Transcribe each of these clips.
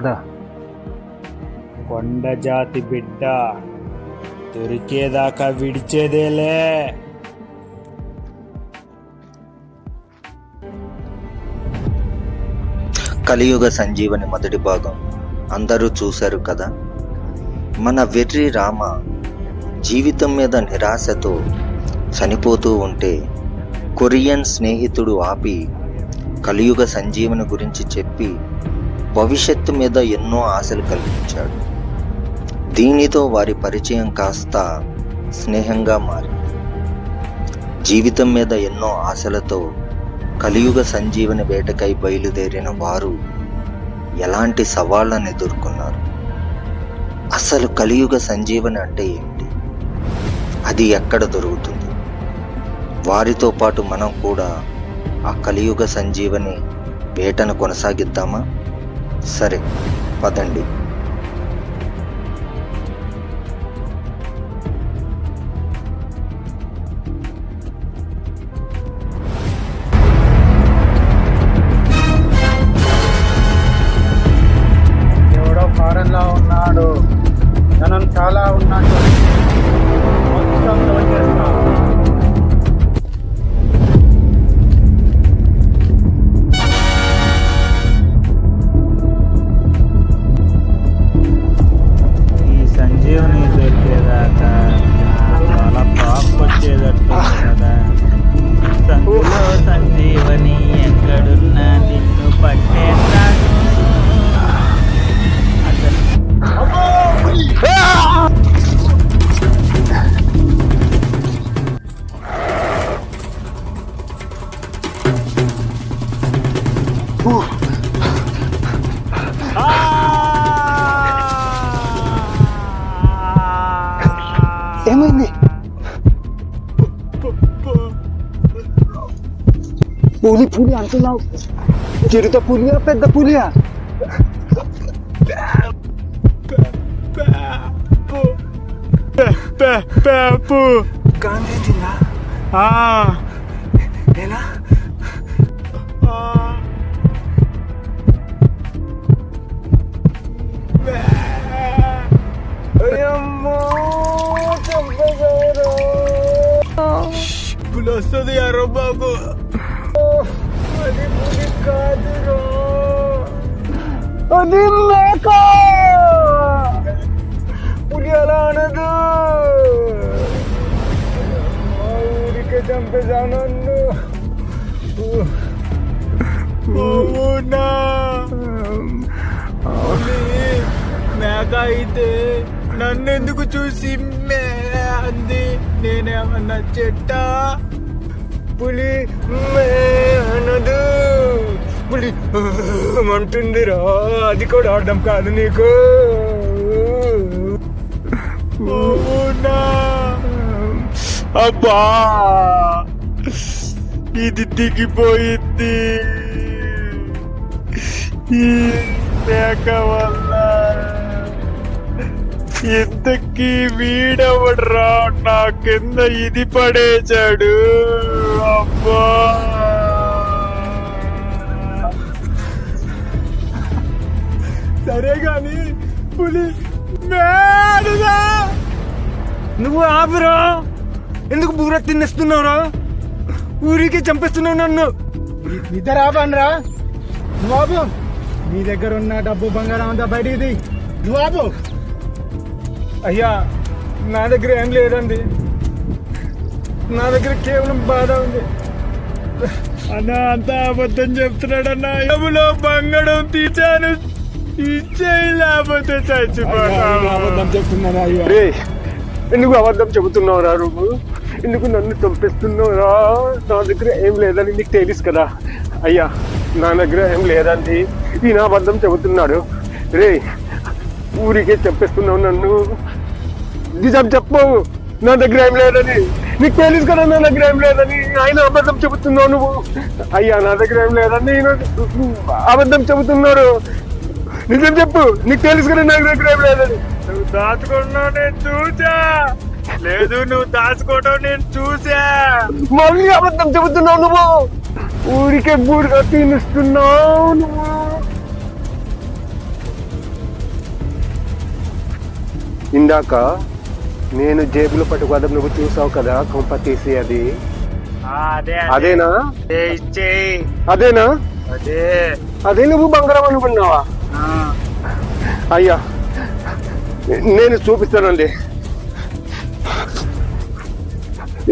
పద కొండ జాతి బిడ్డ దొరికేదాకా విడిచేదేలే. కలియుగ సంజీవని మొదటి భాగం అందరూ చూశారు కదా? మన వెర్రి రామ జీవితం మీద నిరాశతో చనిపోతూ ఉంటే కొరియన్ స్నేహితుడు ఆపి కలియుగ సంజీవని గురించి చెప్పి భవిష్యత్తు మీద ఎన్నో ఆశలు కల్పించాడు దీనితో వారి పరిచయం కాస్త స్నేహంగా మారింది. జీవితం మీద ఎన్నో ఆశలతో కలియుగ సంజీవని వేటకై బయలుదేరిన వారు ఎలాంటి సవాళ్ళను ఎదుర్కొన్నారు? అసలు కలియుగ సంజీవని అంటే ఏమిటి అది ఎక్కడ దొరుకుతుంది? వారితో పాటు మనం కూడా ఆ కలియుగ సంజీవని వేటను కొనసాగిద్దామా? సరే పదండి. పులి పులి అంటున్నావు చిరుత పులియా పెద్ద పులియా పేపు గాంధీజీనా ఆ ఎలా పులి వస్తుంది అరో బాబు అది పులి కాదురో. అది మేక పులి అలా అనదు. మా ఊరికే చంపేశా నన్ను. అవునా పులి మేక అయితే నన్ను ఎందుకు చూసి మే అంది. నేనేమన్నా చెట్ట? పులి మే అనదు. పులి అంటుందిరా? అది కూడా అర్థం కాదు నీకు. అబ్బా! ఇది దిగిపోయింది. ఈ మేక వల్ల ఇంతకీ వీడవడరా? నా కింద ఇది పడేశాడు? అబ్బా! సరే గాని పులి నువ్వు ఆపురా. ఎందుకు బూర తినేస్తున్నావురా ఊరికి చంపేస్తున్నావు నన్ను. ఇద్దరు ఆపండ్రా. ఆపు. నీ దగ్గర ఉన్న డబ్బు బంగారం అంతా బయటికి. నువ్వు ఆపు. అయ్యా నా దగ్గర ఏం లేదండి. నా దగ్గర కేవలం బాధ ఉంది. అన్న అంతా అబద్ధం చెప్తున్నాడన్నా. డబ్బులో బంగారం తీశాను. చచ్చిపోతాను అబద్ధం అయ్యా. రే ఎందుకు అబద్ధం చెబుతున్నావురా నువ్వు? ఎందుకు నన్ను చంపిస్తున్నావురా? నా దగ్గర ఏం లేదని నీకు తెలుసు కదా. అయ్యా నా దగ్గర ఏం లేదండి. ఈయన అబద్ధం చెబుతున్నాడు. రే ఊరికే చంపేస్తున్నావు నన్ను. నిజం చెప్పు నా దగ్గర ఏం లేదని. నీకు తెలుసు కదా నా దగ్గర ఏం లేదని. ఆయన అబద్ధం చెబుతున్నావు నువ్వు. అయ్యా నా దగ్గర ఏం లేదని అబద్ధం చెబుతున్నాడు. నిజం చెప్పు. నీకు తెలుసు కదా నా దగ్గర ఏం లేదని నువ్వు దాచుకున్నావు నేను చూసా. లేదు నువ్వు దాచుకోవడం నేను చూసా. మళ్ళీ అబద్ధం చెబుతున్నావు నువ్వు. ఊరికే బూడిగా తినిస్తున్నావు నువ్వు. ఇందాక నేను జేబులో పట్టుకోదాం నువ్వు చూసావు కదా కొంప తీసి అది. అదే అదేనా? అదేనా? అదే. అదే నువ్వు బంగారం అనుకున్నావా? అయ్యా నేను చూపిస్తానండి.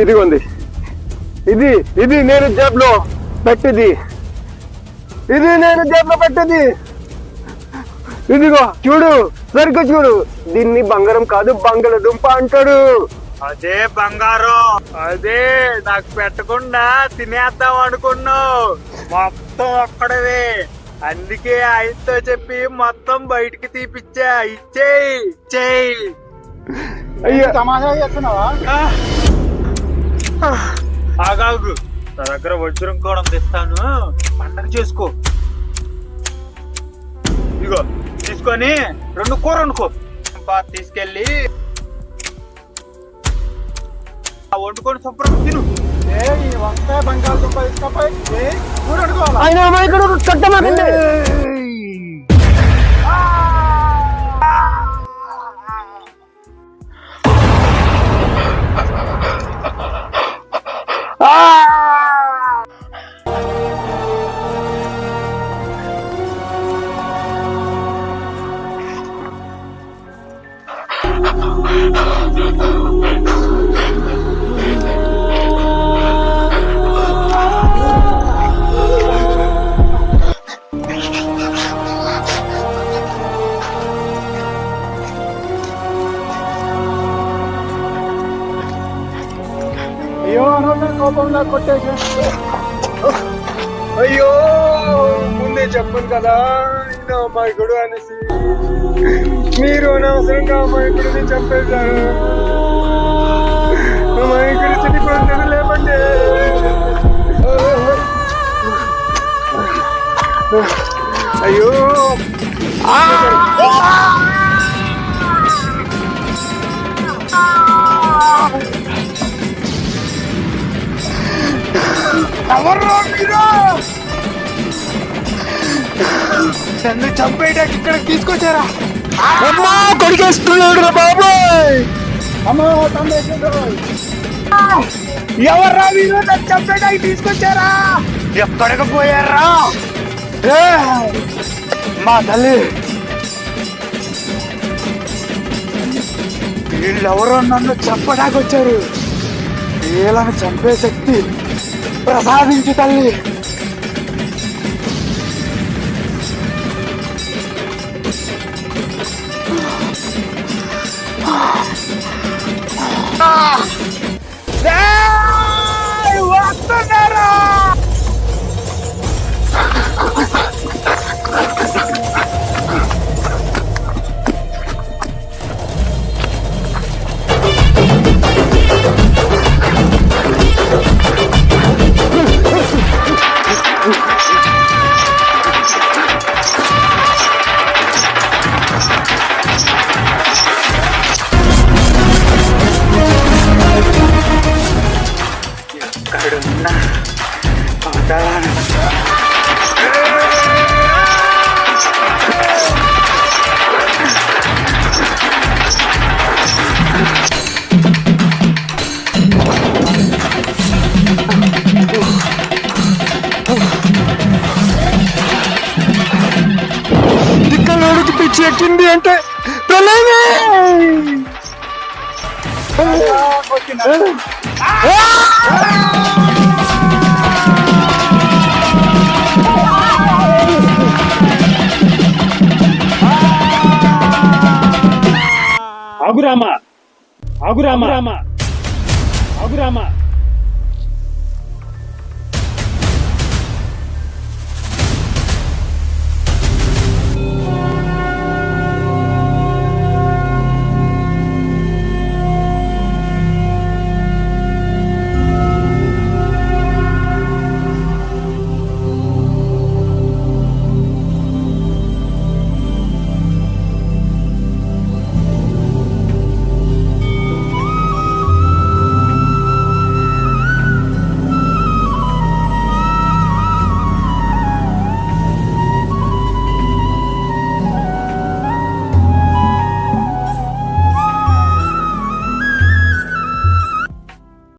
ఇదిగోండి. ఇది ఇది నేను జేబులో పెట్టింది. ఇది నేను జేబులో పెట్టింది. ఇదిగో చూడు సరిగ్గా చూడు. దీన్ని బంగారం కాదు బంగాళదుంప అంటాడు. అదే బంగారం. అదే నాకు పెట్టకుండా తినేద్దాం అనుకున్నావు. మొత్తం ఒక్కడవే. అందుకే ఆయనతో చెప్పి మొత్తం బయటికి తీపిచ్చా. ఇచ్చేయి ఇచ్చేయి. అయ్యా. తమాషా చేస్తున్నావా? ఆగాగు నా దగ్గర వజ్రం కూడా తెస్తాను. పండగ చేసుకో. ఇగో తీసుకొని రెండు కూర అనుకో తీసుకెళ్ళి వండుకొని శుభ్రం తిను. ఏ ఈ వంకాయ బంగాళదుంప తీసుకపోయి ఏ కూర వండుకోవాలా? ఆయన అమాయకుడు కట్టమాకండి కోపంలో కొట్టేసి అయ్యో ముందే చెప్పను కదా ఈయన అమాయకుడు అనేసి మీరు అనవసరంగా అమాయకుడిని చంపేశారు అమాయకుడు చనిపోతుంది లేపండి అయ్యో ఎవర్రా మీరు? నన్ను చంపేయడానికి ఇక్కడ తీసుకొచ్చారా? అమ్మా కొడికేస్తున్నాడు రా బాబాయ్! అమ్మో ఎవర్రా మీరు? నన్ను చంపేయడానికి తీసుకొచ్చారా? ఎక్కడికి పోయారా మా తల్లి! వీళ్ళెవరో నన్ను చంపడానికి వచ్చారు వీళ్ళని చంపే శక్తి ప్రసాదించు తల్లి ఎక్కింది అంటే తెలియదు ఆగురామా ఆగురామా ఆగురామా